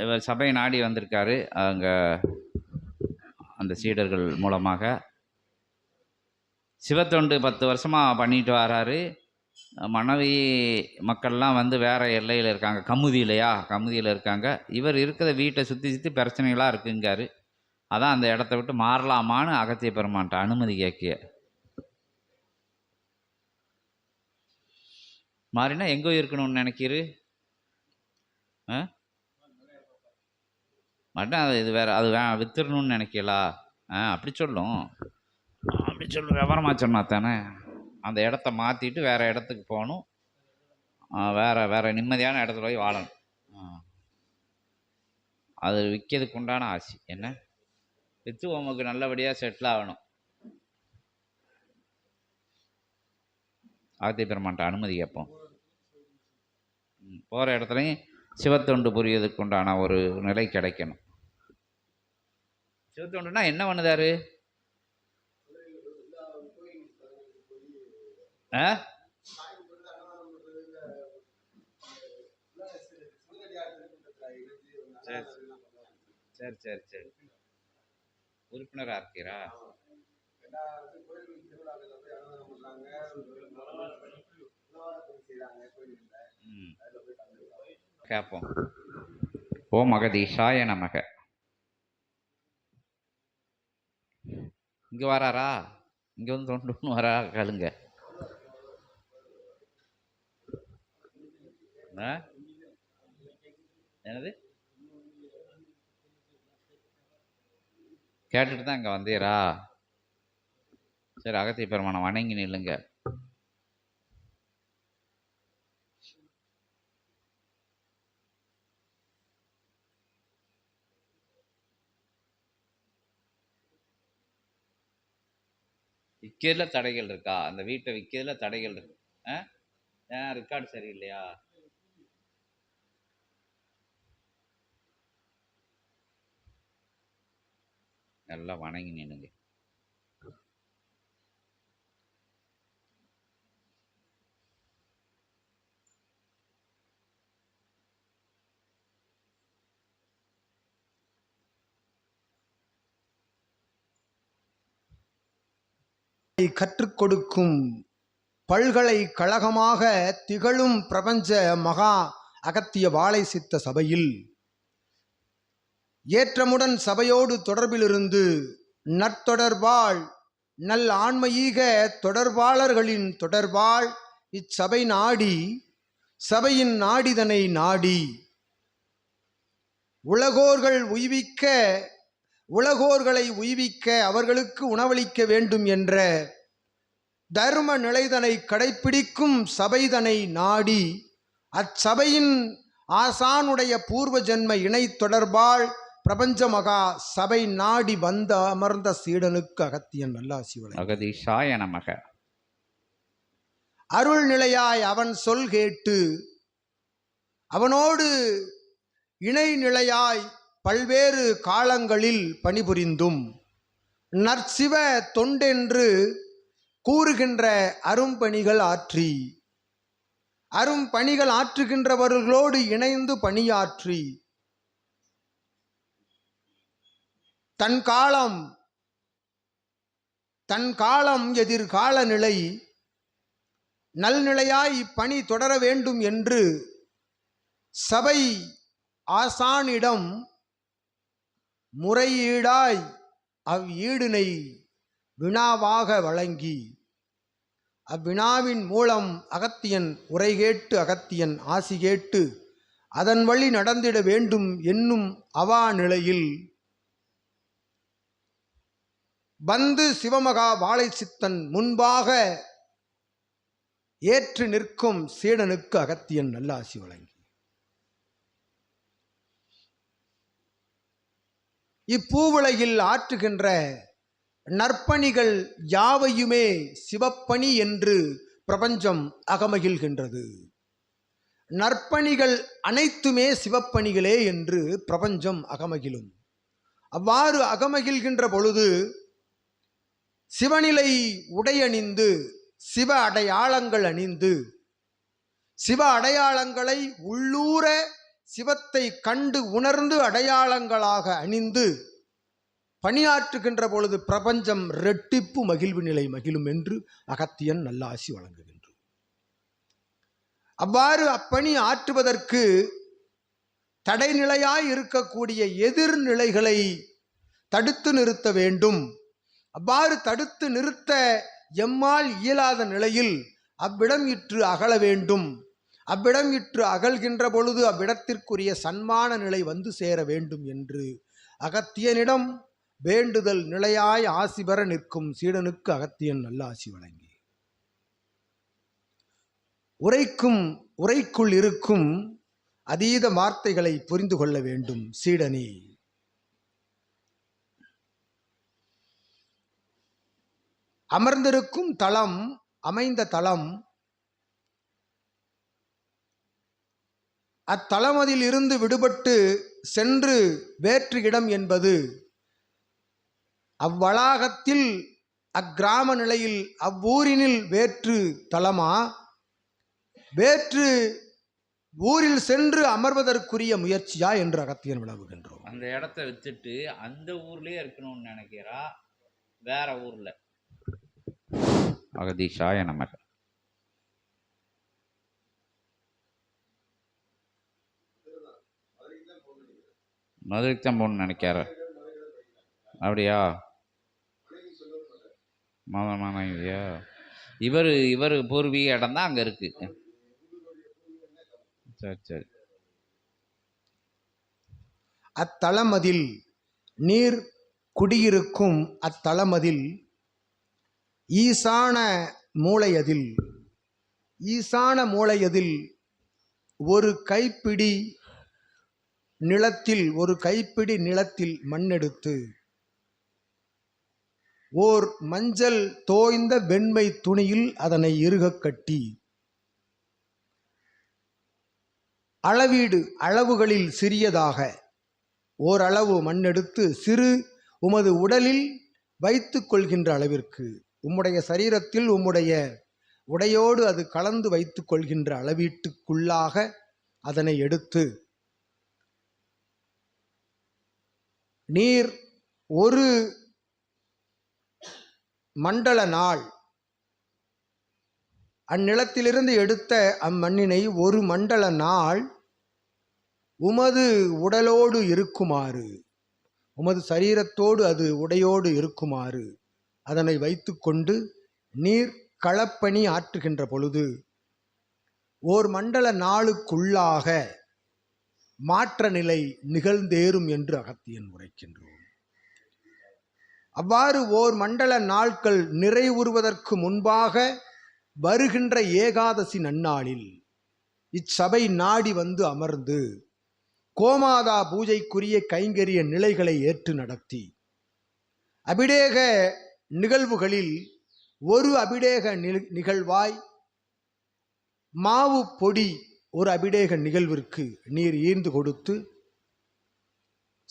இவர் சபையை நாடி வந்திருக்காரு. அங்கே அந்த சீடர்கள் மூலமாக. சிவத்தொண்டு பத்து வருஷமாக பண்ணிட்டு வராரு. மனைவி மக்கள்லாம் வந்து வேறு எல்லையில் இருக்காங்க. கமுதியிலையா கமுதியில் இருக்காங்க. இவர் இருக்கிற வீட்டை சுற்றி சுற்றி பிரச்சனைகளாக இருக்குங்காரு. அதான் அந்த இடத்த விட்டு மாறலாமான்னு அகத்திய பெருமான்ட்ட அனுமதி கேட்கிய மாறினா எங்கே இருக்கணும்னு நினைக்கிறு ஆ? மட்டும் அது இது வேறு அது வே வித்துடணும்னு நினைக்கலா? ஆ அப்படி சொல்லும். அப்படி சொல்லும். விவரமாக சொன்னா தானே. அந்த இடத்த மாற்றிட்டு வேறு இடத்துக்கு போகணும். வேறு வேற நிம்மதியான இடத்துல போய் வாழணும். அது விற்கிறதுக்கு உண்டான ஆசை. என்ன? விற்று உமக்கு நல்லபடியாக செட்டில் ஆகணும். ஆதித்ய பெருமான்ட்ட அனுமதி கேட்போம். போகிற இடத்துலையும் சிவத்தொண்டு புரியதுக்கு உண்டான ஒரு நிலை கிடைக்கணும். சிவத்தொண்டுனா என்ன பண்ணுதாரு? ஆ? சரி சரி சரி சரி. உறுப்பினராக இருக்கிறா ம். கேட்போம் ஓ மகதீஷாய நமக. இங்கே வராரா? இங்கே வந்து தொண்டு ஒன்று வரா? கழுங்க ஆ என்னது? கேட்டுட்டு தான் இங்கே வந்தீரா? சரி அகத்திய பெருமானை வணங்கி நில்லுங்க. விற்கிறதுல தடைகள் இருக்கா? அந்த வீட்டை விற்கிறதுல தடைகள் இருக்கு. ஆ? ஏன் ரெக்கார்டு சரியில்லையா? நல்லா வணங்கி நின்னுங்க கற்றுக் கொடுக்கும் பல்கலைக்கழகமாக திகழும் பிரபஞ்ச மகா அகத்திய வாழை சித்த சபையில் ஏற்றமுடன் சபையோடு தொடர்பிலிருந்து நற்தொடர்பாள் நல் ஆன்மீக தொடர்பாளர்களின் தொடர்பால் இச்சபை நாடி சபையின் நாடிதனை நாடி உலகோர்கள் உய்விக்க உலகோர்களை உய்விக்க அவர்களுக்கு உணவளிக்க வேண்டும் என்ற தர்ம நிலைதனை கடைப்பிடிக்கும் சபைதனை நாடி அச்சபையின் ஆசானுடைய பூர்வ ஜென்ம இணை தொடர்பால் பிரபஞ்ச மகா சபை நாடி வந்த அமர்ந்த சீடனுக்கு அகத்தியன் வழங்கி. அகதீஷாய நமக. அருள் நிலையாய் அவன் சொல் கேட்டு அவனோடு இணை நிலையாய் பல்வேறு காலங்களில் பணிபுரிந்தும் நற்சிவ தொண்டென்று கூறுகின்ற அரும்பணிகள் ஆற்றி அரும்பணிகள் ஆற்றுகின்றவர்களோடு இணைந்து பணியாற்றி தன் காலம் தன் காலம் எதிர்கால நிலை நல்நிலையாய் இப்பணி தொடர வேண்டும் என்று சபை ஆசானிடம் முறையீடாய் அவ் ஈடினை வினாவாக வழங்கி அவ்வினாவின் மூலம் அகத்தியன் உரை கேட்டு அகத்தியன் ஆசி கேட்டு அதன் வழி நடந்திட வேண்டும் என்னும் அவா நிலையில் வந்து சிவமகா வாழை சித்தன் முன்பாக ஏற்று நிற்கும் சீடனுக்கு அகத்தியன் நல்லாசி வழங்கி. இப்பூவுலகில் ஆற்றுகின்ற நற்பணிகள் யாவையுமே சிவப்பணி என்று பிரபஞ்சம் அகமகிழ்கின்றது. நற்பணிகள் அனைத்துமே சிவப்பணிகளே என்று பிரபஞ்சம் அகமகிழும். அவ்வாறு அகமகிழ்கின்ற பொழுது சிவநிலை உடையணிந்து சிவ அடையாளங்கள் அணிந்து சிவ அடையாளங்களை உள்ளூர சிவத்தை கண்டு உணர்ந்து அடையாளங்களாக அணிந்து பணியாற்றுகின்ற பொழுது பிரபஞ்சம் ரெட்டிப்பு மகிழ்வு நிலை மகிழும் என்று அகத்தியன் நல்லாசி வழங்குகின்ற அவ்வாறு அப்பணி ஆற்றுவதற்கு தடைநிலையாய் இருக்கக்கூடிய எதிர்நிலைகளை தடுத்து நிறுத்த வேண்டும். அவ்வாறு தடுத்து நிறுத்த எம்மால் இயலாத நிலையில் அவ்விடம் இற்று அகல வேண்டும். அவ்விடம் இற்று அகல்கின்ற பொழுது அவ்விடத்திற்குரிய சன்மான நிலை வந்து சேர வேண்டும் என்று. அகத்தியனிடம் வேண்டுதல் நிலையாய் ஆசி பெற நிற்கும் சீடனுக்கு அகத்தியன் நல்ல ஆசி வழங்கி. உரைக்கும் உரைக்குள் இருக்கும் அதீத வார்த்தைகளை புரிந்து கொள்ள வேண்டும் சீடனே. அமர்ந்திருக்கும் தளம் அமைந்த தளம் அத்தளமதில் இருந்து விடுபட்டு சென்று வேற்று இடம் என்பது அவ்வளாகத்தில் அக்கிராம நிலையில் அவ்வூரினில் வேற்று தலமா? வேற்று ஊரில் சென்று அமர்வதற்குரிய முயற்சியா என்று அகத்தியன் விளவுகின்றோம் அந்த இடத்த வித்துட்டு அந்த ஊர்லயே இருக்கணும்னு நினைக்கிறா? வேற ஊர்ல. அகதீஷாய நமக. மதுரைக்கு தான் போகணும்னு நினைக்காரு. அப்படியா? மத இவர் இவர் பூர்வீக இடம் தான் அங்கே இருக்குது சரி சரி. அத்தளமதில் நீர் குடியிருக்கும் அத்தளமதில் ஈசான மூளையதில் ஈசான மூளையதில் ஒரு கைப்பிடி நிலத்தில் ஒரு கைப்பிடி நிலத்தில் மண்ணெடுத்து. ஓர் மஞ்சள் தோய்ந்த வெண்மை துணியில் அதனை இறுகக் கட்டி. அளவீடு அளவுகளில் சிறியதாக. ஓரளவு மண்ணெடுத்து சிறு உமது உடலில் வைத்து கொள்கின்ற அளவிற்கு. உம்முடைய சரீரத்தில் உம்முடைய உடையோடு அது கலந்து வைத்து கொள்கின்ற அளவீட்டுக்குள்ளாக அதனை எடுத்து. நீர் ஒரு மண்டல நாள். அந்நிலத்திலிருந்து எடுத்த அம்மண்ணினை ஒரு மண்டல நாள் உமது உடலோடு இருக்குமாறு. உமது சரீரத்தோடு அது உடையோடு இருக்குமாறு. அதனை வைத்துக்கொண்டு நீர் களப்பணி ஆற்றுகின்ற பொழுது ஓர் மண்டல நாளுக்குள்ளாக மாற்ற நிலை நிகழ்ந்தேறும் என்று அகத்தியன் உரைக்கின்றோம். அவ்வாறு ஓர் மண்டல நாட்கள் நிறைவுறுவதற்கு முன்பாக வருகின்ற ஏகாதசி நன்னாளில் இச்சபை நாடி வந்து அமர்ந்து கோமாதா பூஜைக்குரிய கைங்கரிய நிலைகளை ஏற்று நடத்தி அபிடேக நிகழ்வுகளில் ஒரு அபிடேக நிகழ்வாய் மாவு பொடி ஒரு அபிடேக நிகழ்விற்கு நீர் ஈர்ந்து கொடுத்து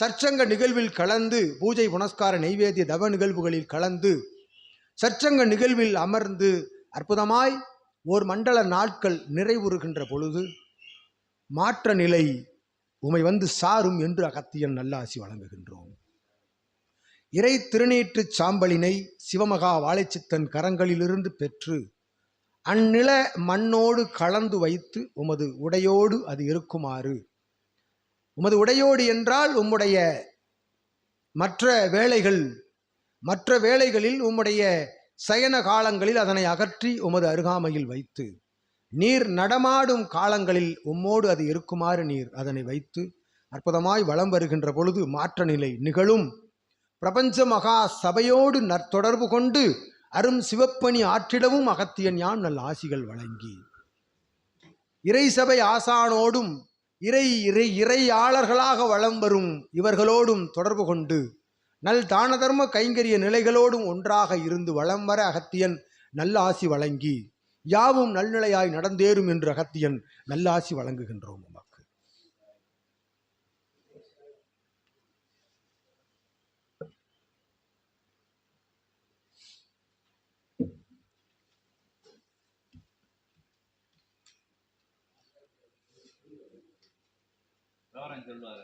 சற்சங்க நிகழ்வில் கலந்து பூஜை புனஸ்கார நைவேத்திய தவ நிகழ்வுகளில் கலந்து சற்சங்க நிகழ்வில் அமர்ந்து அற்புதமாய் ஓர் மண்டல நாட்கள் நிறைவுறுகின்ற பொழுது மாற்ற நிலை உமை வந்து சாரும் என்று அகத்தியன் நல்லாசி வழங்குகின்றோம். இறை திருநீற்றுச் சாம்பலினை சிவமகா வாழைச்சித்தன் கரங்களிலிருந்து பெற்று அந்நில மண்ணோடு கலந்து வைத்து உமது உடையோடு அது இருக்குமாறு. உமது உடையோடு என்றால் உம்முடைய மற்ற வேலைகள் மற்ற வேலைகளில் உம்முடைய சயன காலங்களில் அதனை அகற்றி உமது அருகாமையில் வைத்து நீர் நடமாடும் காலங்களில் உம்மோடு அது இருக்குமாறு நீர் அதனை வைத்து அற்புதமாய் வலம் வருகின்ற பொழுது மாற்ற நிலை நிகழும். பிரபஞ்ச மகா சபையோடு நற்தொடர்பு கொண்டு அரும் சிவப்பணி ஆற்றிடவும் அகத்தியன் யான் நல் ஆசிகள் வழங்கி. இறை சபை ஆசானோடும் இறை இறை இறையாளர்களாக வலம் வரும் இவர்களோடும் தொடர்பு கொண்டு நல் தான தர்ம கைங்கரிய நிலைகளோடும் ஒன்றாக இருந்து வளம் வர அகத்தியன் நல்ல ஆசி வழங்கி யாவும் நல்நிலையாய் நடந்தேறும் என்று அகத்தியன் நல்ல ஆசி வழங்குகின்றோம் உமக்கு. விவரம் சொல்லுவார்.